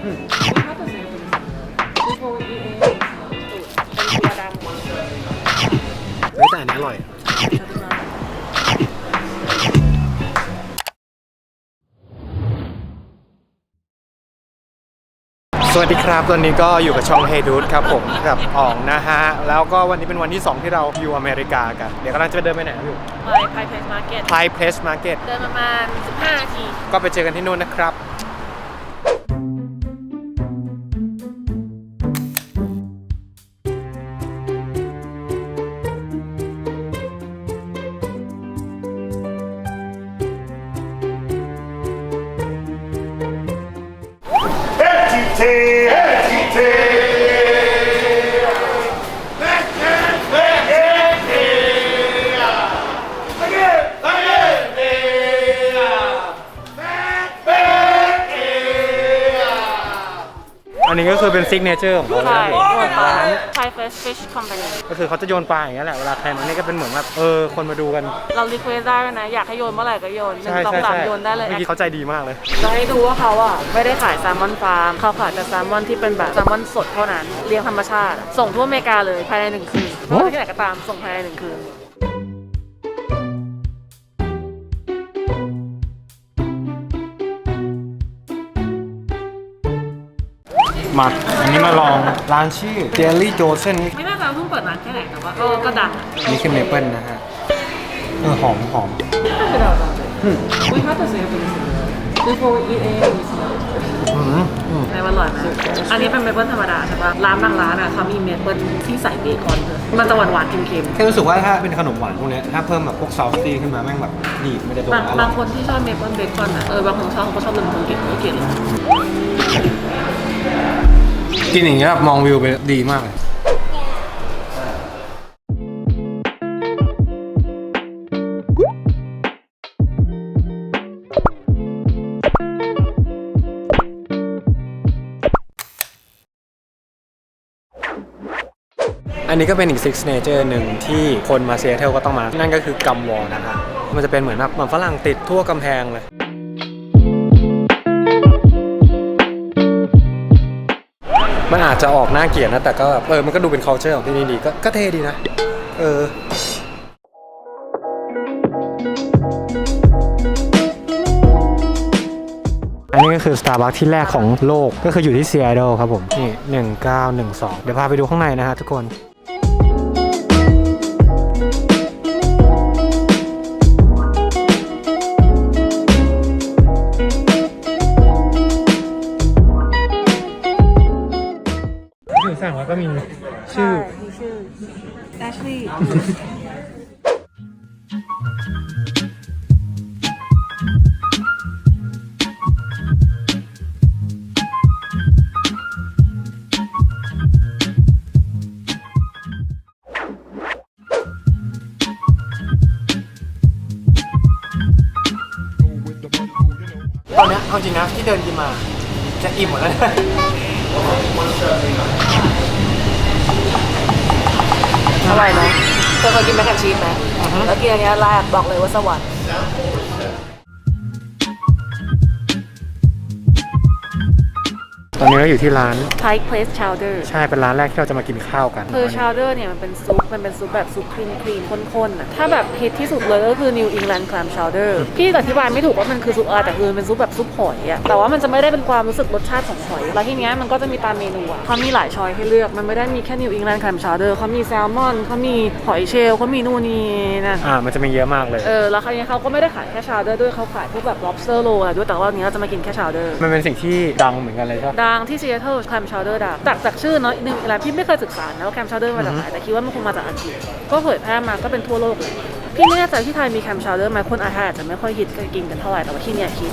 เป็นตัวดำเฮ้ยแต่อันนี้อร่อย สวัสดีครับตอนนี้ก็อยู่กับช่อง Hey Dude ครับผมกับอ่องนะฮะ แล้วก็วันนี้เป็นวันที่ 2 ที่เราอยู่อเมริกากัน เดี๋ยวกำลังจะไปเดินไปไหนครับอยู่ไปไพเพสมาร์เก็ต Thai Place Market เดินประมาณ15นาที ก็ไปเจอกันที่นู่นนะครับ นนี้ก็คือเป็นซิกเนเจอร์ของเขาเลยใช่นะร้านไทยเฟสฟิชคอมพานีก็คือเขาจะโยนปลาอย่างเงี้ยแหละเวลาใครมานี่ก็เป็นเหมือนแบบเออคนมาดูกันเรารีเควสได้ด้วยนะ อยากให้โยนเมื่อไหร่ก็โยนหนึ่งใช่สองใช่สามใช่โยนได้เลยเมื่อกี้เขาใจดีมากเลย จะให้ดูว่าเขาอะ ไม่ได้ขายแซลมอนฟาร์มเขาขายแต่แซลมอนที่เป็นแบบแซลมอนสดเท่านั้นเลี้ยงธรรมชาติ ส่งทั่วอเมริกาเลยภายในหนึ่งคืนไม่ว่าที่ไหนก็ตามส่งภายในหนึ่งคืน มา อันนี้มาลองร้านชื่อ Daily Dozen ไม่น่าจะเพิ่งเปิดร้านแค่ไหนแต่ว่าก็ก็ดังนี่คือเมเปิลนะฮะเออหอมหอม We have to say before we eat any อืมอืมในวันอร่อยไหมอันนี้เป็นเมเปิลธรรมดาใช่ปะร้านบางร้านอะเขามีเมเปิลที่ใส่เบคอนเลยมันจะหวานหวานๆเค็มแค่รู้สึกว่าถ้าเป็นขนมหวานพวกเนี้ยถ้าเพิ่มแบบพวกซอสตี้ขึ้นมาแม่งแบบดีดมันจะโดๆนบางอร่บาองยคนที่ชอบเมเปิลเบคอนอะเออบางคนชอบเขาก็ชอบเป็นคนเกลียดไม่เกลียดเลย กินอย่างเงี้ยแบบมองวิวไปดีมากเลยอันนี้ก็เป็นอีกซิกเนเจอร์หนึ่งที่คนมาเซียเทลก็ต้องมา นั่นก็คือกัมวอลนะครับ มันจะเป็นเหมือนแบบมันฝรั่งติดทั่วกำแพงเลย มันอาจจะออกน่าเกลียดนะ แต่ก็แบบเออมันก็ดูเป็น culture ของที่นี่ดีก็ก็เท่ดีนะ เออ อันนี้ก็คือ Starbucks ที่แรกของโลกก็คืออยู่ที่ซีแอตเทิลครับผม นี่ 1912 เดี๋ยวพาไปดูข้างในนะฮะทุกคน ก็มีชื่อ มีชื่อ Ashley ตอนเนี้ยเอาจริงนะที่เดินกินมา จะอิ่มหมดแล้วนะ อร่อยไหมเธอเคยกินแมคแอนชีสไหมแล้วกินอันเนี้ยแรกบอกเลยว่าสวรรค์ ตอนนี้เราอยู่ที่ร้าน Thai Place Chowder ใช่เป็นร้านแรกที่เราจะมากินข้าวกันคือชาวเดอร์เนี่ยมันเป็นซุปมันเป็นซุปแบบซุปครีมครีมข้นๆอะถ้าแบบฮิตที่สุดเลยก็คือ New England Clam Chowder พี่อธิบายไม่ถูกว่ามันคือซุปอะไรแต่คือมันเป็นซุปแบบซุปหอยอะแต่ว่ามันจะไม่ได้เป็นความรู้สึกรสชาติของหอย แล้วทีเนี้ยมันก็จะมีตามเมนูอะเขามีหลายช้อยให้เลือกมันไม่ได้มีแค่ New England Clam Chowder เขามีแซลมอนเขามีหอยเชลล์เขามีนู่นนี่นั่นอ่ามันจะมีเยอะมากเลยเออแล้วคราวนี้เขาก็ไม่ได้ขายแค่ชาวเดอร์ด้วยเขาขายพวกแบบ lobster roll อะไรด้วยแต่ว่าวันนี้เราจะมากินแค่ชาวเดอร์มันเป็นสิ่งที่ดังเหมือนกันเลยใช่ปะดังที่ซีแอตเทิลแคมชาวเดอร์ดังจากจากชื่อเนาะอีกหนึ่งอะไรพี่ไม่เคยศึกษานะว่าแคมชาวเดอร์มาจากไหนแต่คิดว่ามันคงมาจากอังกฤษก็เผยแพร่มาก็เป็นทั่วโลกเลยพี่ไม่แน่ใจที่ไทยมีแคมชาวเดอร์ไหมคนอาไทยอาจจะไม่ค่อยฮิตกันกินกันเท่าไหร่แต่ว่าที่เนี่ยฮิต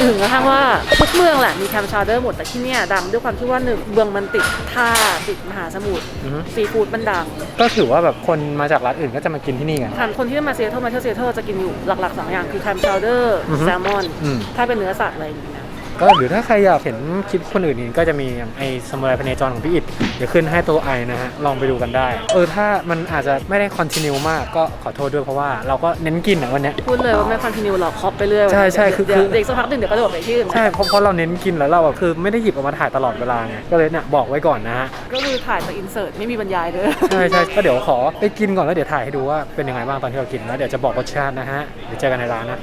ถึงกระทั่งว่าทุกเมืองแหละมีแคมชาวเดอร์หมดแต่ที่เนี่ยดังด้วยความที่ว่าหนึ่งเมืองมันติดท่าติดมหาสมุทรอือฮึซีฟู้ดมันดัง ก็ถือว่าแบบคนมาจากร้านอื่นก็จะมากินที่นี่กันทานคนที่มาซีแอตเทิลมาเที่ยวซีแอตเทิลจะกินอยู่หลักๆสองอย่างคือแคมชาวเดอร์อือฮึแซลมอนอืมถ้าเป็นเนื้อสัตว์อะไรอย่างเงี้ย ก็หรือถ้าใครอยากเห็นคลิปคนอื่นอีกก็จะมีอย่างไอสมุไรพเนจรของพี่อิดเดี๋ยวขึ้นให้ตัวไอนะฮะ ลองไปดูกันได้ เออ ถ้ามันอาจจะไม่ได้คอนติเนียมากก็ขอโทษด้วยเพราะว่าเราก็เน้นกินอะวันเนี้ย พูดเลยว่าไม่คอนติเนียหรอกคอปไปเรื่อยใช่ใช่คือเดี๋ยวคือ เด็กสักพักหนึ่งเดี๋ยวก็โดดไปที่อื่นใช่เพราะเพราะเราเน้นกินแล้วเราอะคือไม่ได้หยิบออกมาถ่ายตลอดเวลาไงก็เลยเนี่ยบอกไว้ก่อนนะฮะก็คือถ่ายมาอินเสิร์ตไม่มีบรรยายเลยใช่ใช่ก็เดี๋ยวขอไปกินก่อนแล้วเดี๋ยวถ่ายให้ดูว่าเป็นยังไงบ้างตอนที่เรากินแล้วเดี๋ยวจะบอกรสชาตินะฮะเดี๋ยวเจอกันในร้านนะ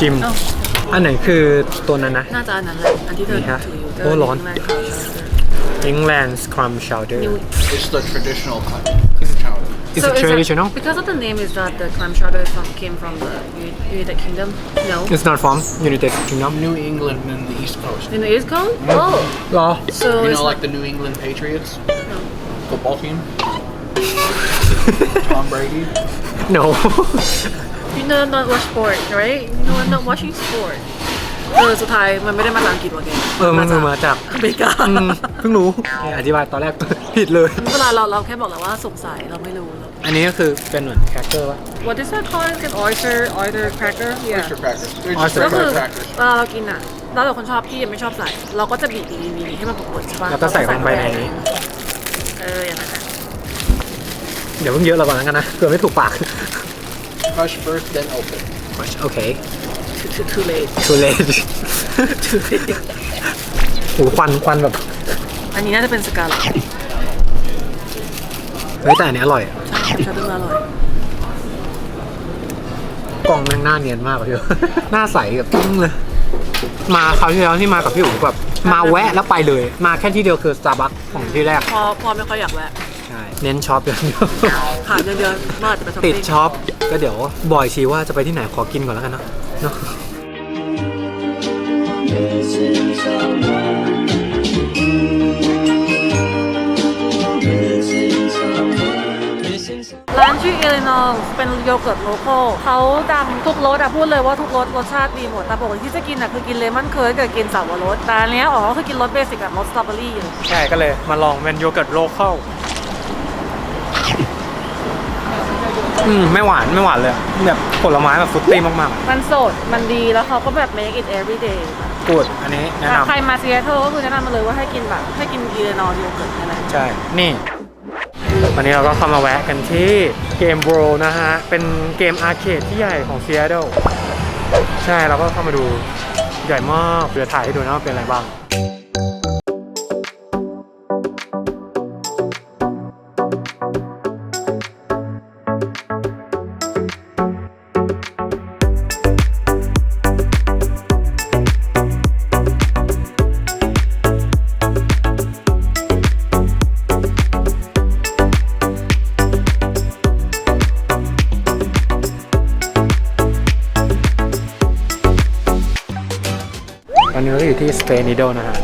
ชิม เอ้า อันไหนคือตัวนั้นนะ น่าจะอันนั้นแหละอันที่เธอ นี่ฮะ ถืออยู่ โอ้ร้อน แม่ค่ะ England Scrum Chowder New It's the traditional type. Clam chowder. Is So it is that- traditional because of the name is that the clam chowder from, came from the Uni- United Kingdom? No. It's not from United Kingdom New England and the East Coast. In the East Coast? Oh. หรอ So You it's know, like the New England Patriots no. football team. Tom Brady. no You know not watch sport right No I'm not watching sport เออสุดท้ายมันไม่ได้มาจากอังกฤษว่ะแกเออมันคือมาจากอเมริกาอืมเพิ่งรู้เนี่ยอธิบายตอนแรก ผิดเลย เวลาเราเราแค่บอกแล้วว่าสงสัยเราไม่รู้เราอันนี้ก็คือเป็นเหมือนแครกเกอร์วะ What is that called again oyster oyster cracker yeah Oyster crackers. They're just Oyster ก็คือ regular crackers. เวลาเรากินอะแล้วแต่คนชอบพี่ยังไม่ชอบใส่ เราก็จะบีบบีบบีบให้มันปวดๆใช่ปะแล้วก็ใส่ลงไปในนี้เอออย่างนั้นแหละเดี๋ยวเพิ่งเยอะเราก่อนแล้วกันนะเผื่อไม่ถูกปาก Crush first, then open. โอเค too too late ชูเลน too late โอ้ควันควันแบบ อันนี้น่าจะเป็นสกาลเฮ้ยแต่อันนี้อร่อย ชาตึ้งอร่อย กล่องแม่งหน้าเนียนมากอะพี่หน้าใสแบบตึ้งเลย มาคราวที่แล้วที่มากับพี่อุ๋มแบบมาแวะแล้วไปเลย มาแค่ที่เดียวคือ Starbucks ของที่แรก พอพอไม่ค่อยอยากแวะ ใช่ เน้นช็อปอย่างเดียวผ่านเดือนๆเมื่ออาจจะไปช้อปติปิ้ดงช็อปก็เดี๋ยวบอยชี้ว่าจะไปที่ไหนขอกินก่อนแล้วกันเนอะเนอะร้านชื่อเอเลนองเป็นโยเกิร์ตโลโก้เขาดังทุกรสอะพูดเลยว่าทุกรสรสชาติดีหมด แต่ปกติที่จะกินอะคือกินเลมอนเคิร์ดกับกินสาวรสแต่อันเนี้ยอ๋อก็คือกินรสเบสิกแบบรสสตรอเบอรี่เลย ใช่ก็เลยมาลองเป็นโยเกิร์ตโลเคอล อืมไม่หวานไม่หวานเลยอะแบบผลไม้แบบฟรุตตี้มากมันสด มันดี แล้วเขาก็แบบ make it every day ๆกูดอันนี้แนะนใครมาซีแอตเทิลก็คือแนะนำมาเลยว่าให้กินแบบให้กินเอเลนองโยเกิร์ตแค่นั้นำใช่ นี่ วันนี้เราก็เข้ามาแวะกันที่เกมโบรนะฮะ เป็นเกมอาร์เคดที่ใหญ่ของซีแอตเทิลใช่ เราก็เข้ามาดูใหญ่มากเดี๋ยวถ่ายให้ดูนะว่าเป็นอะไรบ้าง สเปนิโดนะฮะ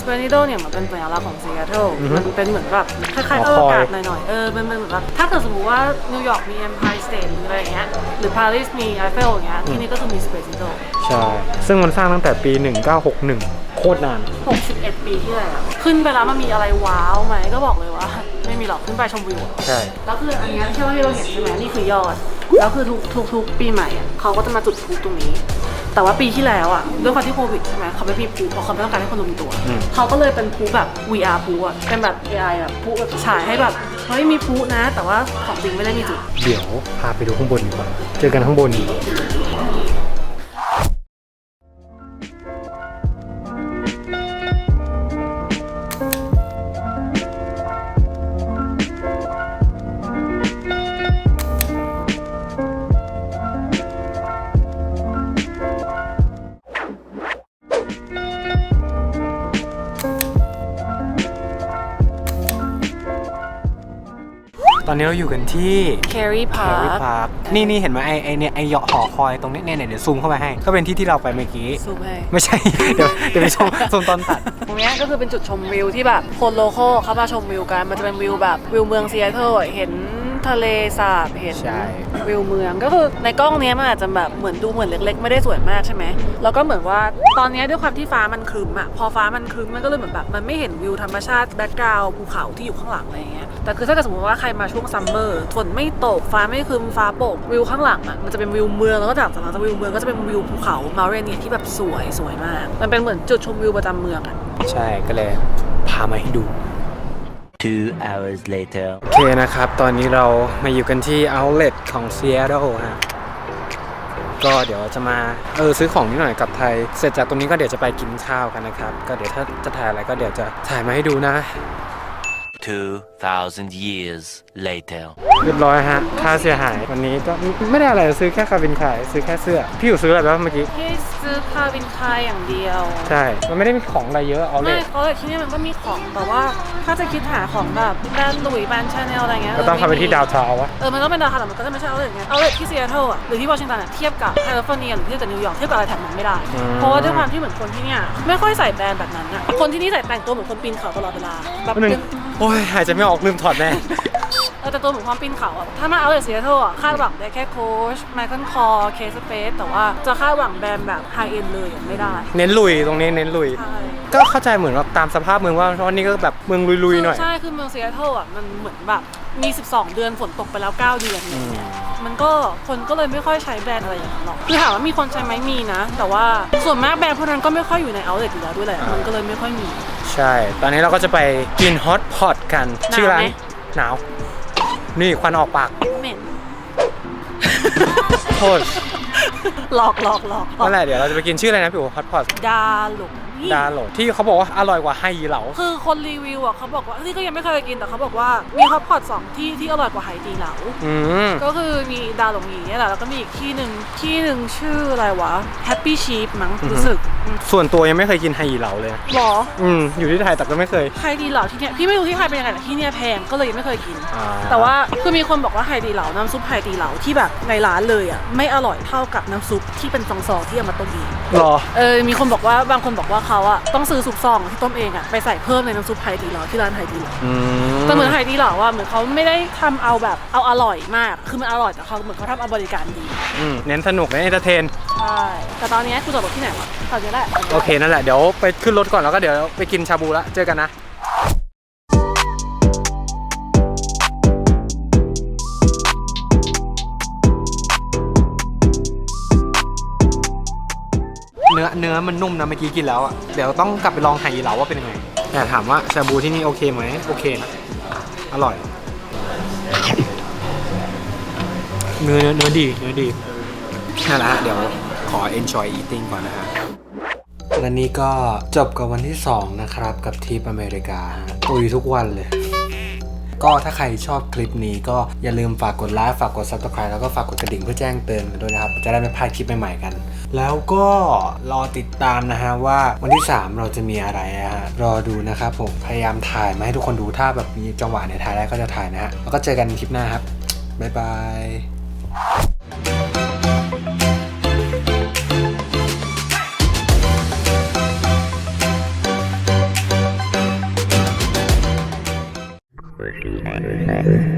สเปนิโดเนี่ยมันเป็นสัญลักษณ์ของซีแอตเทิลอือฮึมันเป็นเหมือนแบบคล้ายๆหออวคอยกาศหน่อยๆ เออมันเป็นเหมือนแบบถ้าเกิดสมมติว่านิวยอร์กมี Empire State หรืออะไรอย่างเงี้ย หรือปารีสมีไอเฟลอย่างเงี้ย ที่นี่ก็จะมีสเปนิโดใช่ ซึ่งมันสร้างตั้งแต่ปี 1961 โคตรนาน 61 ปีที่แล้วขึ้นไปแล้วมันมีอะไรว้าวไหมก็บอกเลยว่า ไม่มีหรอกขึ้นไปชมวิวอะ ใช่ แล้วคืออันเนี้ยที่ว่าที่เราเห็นใช่ไหมนี่คือยอด แล้วคือทุกทุกทุกปีใหม่อะเขาก็จะมาจุดพลุตรงนี้ แต่ว่าปีที่แล้วอะด้วยความที่โควิดใช่ไหมเขาไม่มีพลุเพราะเขาไม่ต้องการให้คนรวมตัว อืม เขาก็เลยเป็นพลุแบบ VR พลุอะเป็นแบบ AI แบบพลุแบบฉายให้แบบเฮ้ยมีพลุนะ แต่ว่าของจริงไม่ได้มีจุด เดี๋ยวพาไปดูข้างบนดีกว่า เจอกันข้างบน อนนี้เราอยู่กันที่ Carry แคริ Park พาร์คนี่นี่เห็นไหมไอไอเนี่ยไอเหยาะหอคอยตรงนี้เนี่ยเนี่ยเดี๋ยวซูมเข้าไปให้ ก็เป็นที่ที่เราไปเมื่อกี้ ซูมให้ไม่ใช่ เดี๋ยวเดี๋ยวไปชมชมตอนตัด ตรงเนี้ยก็คือเป็นจุดชมวิวที่แบบคนโลโก้เขามาชมวิวกัน มันจะเป็นวิวแบบวิวเมืองซีแอตเทิลอะเห็น ทะเลสาบเห็นใช่ วิวเมืองก็คือในกล้องเนี้ยมันอาจจะแบบเหมือนดูเหมือนเล็ก ๆ ไม่ได้สวยมากใช่ไหมแล้วก็เหมือนว่าตอนเนี้ยด้วยความที่ฟ้ามันครึ้มอะพอฟ้ามันครึ้มมันก็เลยเหมือนแบบมันไม่เห็นวิวธรรมชาติแบ็กกราวด์ภูเขาที่อยู่ข้างหลังอะไรอย่างเงี้ยแต่คือถ้าเกิดสมมติว่าใครมาช่วงซัมเมอร์ฝนไม่ตกฟ้าไม่ครึ้มฟ้าโปร่งวิวข้างหลังอะมันจะเป็นวิวเมืองแล้วก็จากจากนั้นจากวิวเมืองก็จะเป็นวิวภูเขามาเรเนียที่แบบสวยสวยมาก มันเป็นเหมือนจุดชมวิวประจำเมืองอะ ใช่ก็เลยพามาให้ดู Two hours later. โอเคนะครับ ตอนนี้เรามาอยู่กันที่ outlet ของ Seattle ฮะก็เดี๋ยวจะมาเออซื้อของนิดหน่อยกลับไทย เสร็จจากตรงนี้ก็เดี๋ยวจะไปกินข้าวกันนะครับ ก็เดี๋ยวถ้าจะถ่ายอะไรก็เดี๋ยวจะถ่ายมาให้ดูนะ Two thousand years later. เรียบร้อยฮะ ค่าเสียหายวันนี้ก็ไม่ได้อะไรซื้อแค่คาบินขายซื้อแค่เสื้อ พี่อยู่ซื้ออะไรบ้างเมื่อกี้ ที่ซื้อคาบินคายอย่างเดียว ใช่ มันไม่ได้มีของอะไรเยอะเอาเลไม่ย เขาเลยที่นี่มันก็มีของแต่ว่า ถ้าจะคิดหาของแบบแบรนด์หลุยส์แบรนด์ชาแนลอะไรเงี้ยก็ต้องเข้าไปที่ดาวเทาอะเออมันต้องเป็นดาวเทาแต่มันก็จะไม่ใช่เอาเลยไงเอาเลยที่ซีแอตเทิลอะหรือที่วอชิงตันอะเทียบกับแคลิฟอร์เนียหรือเทียบกับนิวยอร์กเทียบกับอะไรแถบนั้นไม่ได้เพราะว่าด้วยความที่เหมือนคนที่เนี่ยไม่ค่อยใส่แบรนด์แบบนั้นอะคนที่นี่ใส่แต่งตัวเหมือนคนปีนเขาตลอดเวลาแบบหนึ่งโอ้ยหายใจไม่ออกลืมถอดแน่ เออแต่ตัวเหมือนความปีนเขาอะถ้ามาเอาเลยซีแอตเทิลอะคาดหวังได้แค่โค้ชไมเคิลคอร์เคสเปซแต่ว่าจะคาดหวังแบรนด์แบบไฮเอ็นเลยอะไม่ได้เน้นลุยตรงนี้เน้นลุย ใช่ก็เข้าใจเหมือนว่าตามสภาพเมืองว่าเพราะว่านี่ก็แบบเมืองลุยๆหน่อย ใช่คือเมืองซีแอตเทิลอะมันเหมือนแบบมี 12 เดือนฝนตกไปแล้ว 9 เดือนอะไรเงี้ยมันก็คนก็เลยไม่ค่อยใช้แบรนด์อะไรอย่างนั้นหรอกคือถามว่ามีคนใช้ไหมมีนะ แต่ว่าส่วนมากแบรนด์พวกนั้นก็ไม่ค่อยอยู่ในเอาท์เลทอยู่แล้วด้วยแหละอ่ามัมันก็เลยไม่ค่อยมี ใช่ ตอนนี้เราก็จะไปกินฮอตพอตกันหนาวชื่อร้านไหมหนาว นี่ควันออกปาก เหม็น โทษ หลอกหลอกหลอกหลอกนั่นแหละเดี๋ยวเราจะไปกินชื่ออะไรนะพี่โอฮอตพอตดาหลงนี่ดาโหลที่เขาบอกว่าอร่อยกว่าไฮยีเหลาคือคนรีวิวอะเขาบอกว่าที่ก็ยังไม่เคยกินแต่เขาบอกว่ามีฮอตพอตสองที่ที่อร่อยกว่าไหตีเหลา อืมก็คือมีดาหลงหยีเนี่ยแหละแล้วก็มีอีกที่หนึ่งที่หนึ่งชื่ออะไรวะ Happy Sheep มั้งรู้สึกอืม ส่วนตัวยังไม่เคยกินไฮยีเหลาเลย หรออืมอยู่ที่ไทยแต่ก็ไม่เคย ไฮดีเหลาที่เนี่ยพี่ไม่รู้ที่ไทยเป็นยังไงแต่ที่เนี่ยแพงก็เลยยังไม่เคยกิน อ่า แต่ว่าคือมีคนบอกว่าไฮดีเหลาน้ำซุปไฮดีเหลาที่แบบในร้านเลยอะไม่อร่อยเท่ากับน้ำซุปที่เป็นซองๆที่เอามาต้มเอง รอ เออ มีคนบอกว่าบางคนบอกว่าเขาอะต้องซื้อซุปซองที่ต้มเองอะไปใส่เพิ่มในน้ำซุปไฮดีเหลาที่ร้านไฮดีเหลาอืมแต่เหมือนไฮดีเหลาอะเหมือนเขาไม่ได้ทำเอาแบบเอาอร่อยมาก คือมันอร่อยแต่เขาเหมือนเขาทำเอาบริการดี อืมเน้นสนุกเน้นเอนเตอร์เทน ใช่ แต่ตอนนี้คุณจอดรถที่ไหนวะตอนนี้แหละ โอเค นั่นแหละ เดี๋ยวไปขึ้นรถก่อนแล้วก็เดี๋ยวไปกินชาบูละ เจอกันนะ นื้อเนื้อมันนุ่มนะเมื่อกี้กินแล้วอะเดี๋ยวต้องกลับไปลองไหเหลาว่าเป็นยังไงแต่ถามว่าชาบูที่นี่โอเคไหมโอเคนะอร่อย เนื้อเนื้อดีเนื้อดีนั่นแหละฮะเดี๋ยวขอ enjoy eating ก่อนนะฮะและนี่ก็จบกับวันที่ 2 นะครับ กับทริปอเมริกาฮะตุยทุกวันเลย ก็ถ้าใครชอบคลิปนี้ก็อย่าลืมฝากกดไลค์ฝากกด subscribe แล้วก็ฝากกดกระดิ่งเพื่อแจ้งเตือนกันด้วยนะครับ จะได้ไม่พลาดคลิปใหม่ๆกัน แล้วก็รอติดตามนะฮะว่าวันที่ 3 เราจะมีอะไรนะฮะรอดูนะครับผมพยายามถ่ายมาให้ทุกคนดูถ้าแบบมีจังหวะเนี่ยถ่ายได้ก็จะถ่ายนะฮะแล้วก็เจอกันคลิปหน้าครับบ๊ายบาย Amen.